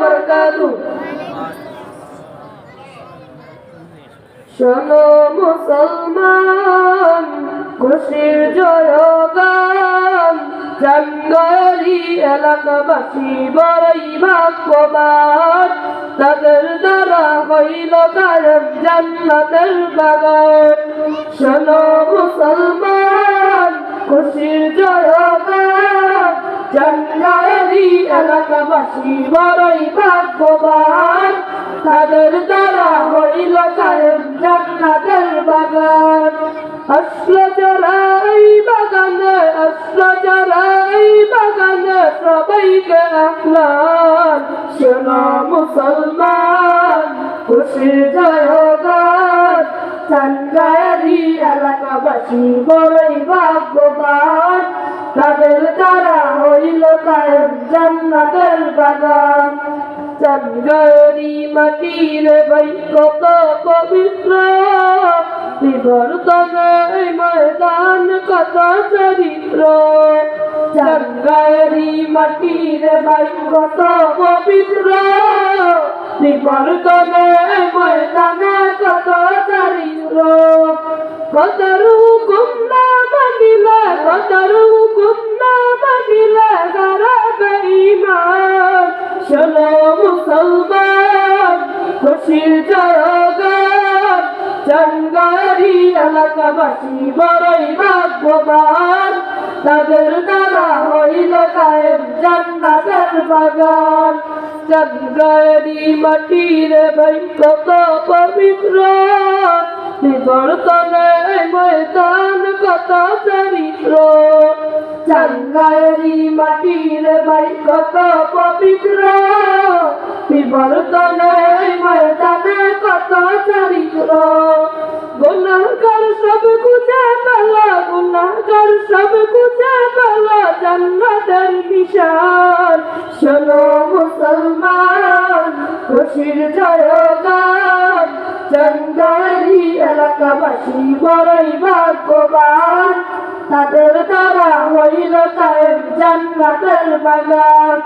বারাকাতু শোনো মুসলমান, খুশির জয়গান, জঙ্গলি এলাকাবাসী বড়ই ভাগ্যবান। তাদের দ্বারা হইল কারণ জান্নাতের বাগান। শোনো মুসলমান, খুশির জয়গান, জঙ্গল জাঙ্গারি এলাকাবাসী বড়ই ভাগ্যবান। তাদের দ্বারা হইল কায়েম জান্নাতের বাগান। আসল চড়াই বাগানে, আসল চড়াই বাগানে সবাইকে আহ্লান শোনো মুসলমান, খুশি জয়গান চাঙ্গারি এলাকাবাসী বড়ই ভাগ্যবান। তাদের দ্বারা হইল কায়েম জান্নাতের বাগান। চন্দ্রি মাটির বই কত পবিত্র। বিবর্তনে ময়দান কত চরিত্র। চন্দ্রি মাটির বই কত পবিত্র। বিবর্তনে ময়দানে কত চরিত্র। কতরু কুন্না জয়গান চঙ্গারি এলাকাবাসী বড়ই ভাগ্যবান। তাদের দ্বারা হইল কায়েম জান্নাতের বাগান। চঙ্গারি মাটির বই কত পবিত্র। বিবর্তনে ময়দান কত চরিত্র। চাঙ্গারি মাটির বাই কত পবিত্র। বিবর্তনে ময়দানে কত চরিত্র? গুনাহগার সব খুঁজে পেল গুনাহগার সব খুঁজে পেল জান্নাতের নিশান শোনো মুসলমান, খুশির জয়গান। চন্দারি এলাকাবাসী বড়ই ভাগ্যবান। তাদের দ্বারা হইল কায়েম জান্নাতের বাগান।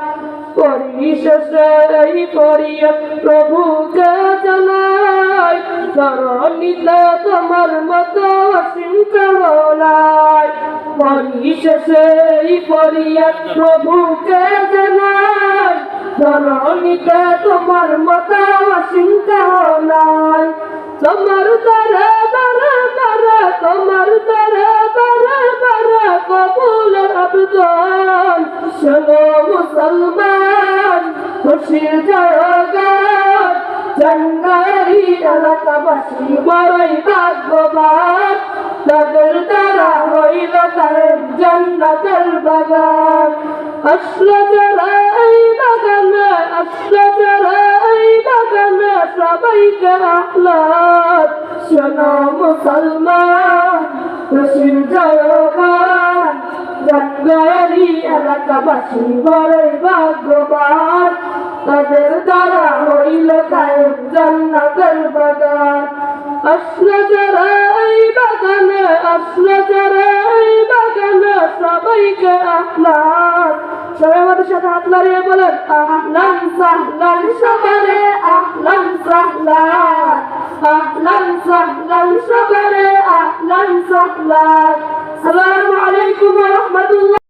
প্রভুকে জানাই করণিতে তোমার মতো অসীম পরিয় প্রভুকে জানাই করণিতে তোমার মতো অসীম তোমার দ্বারা বারে তোমার দ্বারা বারে বারে কবুল আবেদন। মুসলমান খুশির জয়গান জঙ্গারি এলাকাবাসী বড়ই ভাগ্যবান। তাদের দ্বারা হইল কায়েম জান্নাতের বাগান। আসল যারা এই বাগানে, আসল যারা এই বাগানে সবাইকে আহ্লাদ শোনো মুসলমান খুশির জয়গান জঙ্গারি এলাকাবাসী বড়ই ভাগ্যবান। তাদের দ্বারা হইল কায়েম জান্নাতের বাগান আসল যারা এই বাগানে আসল যারা এই বাগানে সবাইকে আহ্লাদ সবাই আমাদের সাথে হাত নাড়িয়ে বলেন আহলান সাহলান সবারে আহলান সাহলান আহলান সাহলান সবারে আহলান সাহলান আসসালামু আলাইকুম ওয়া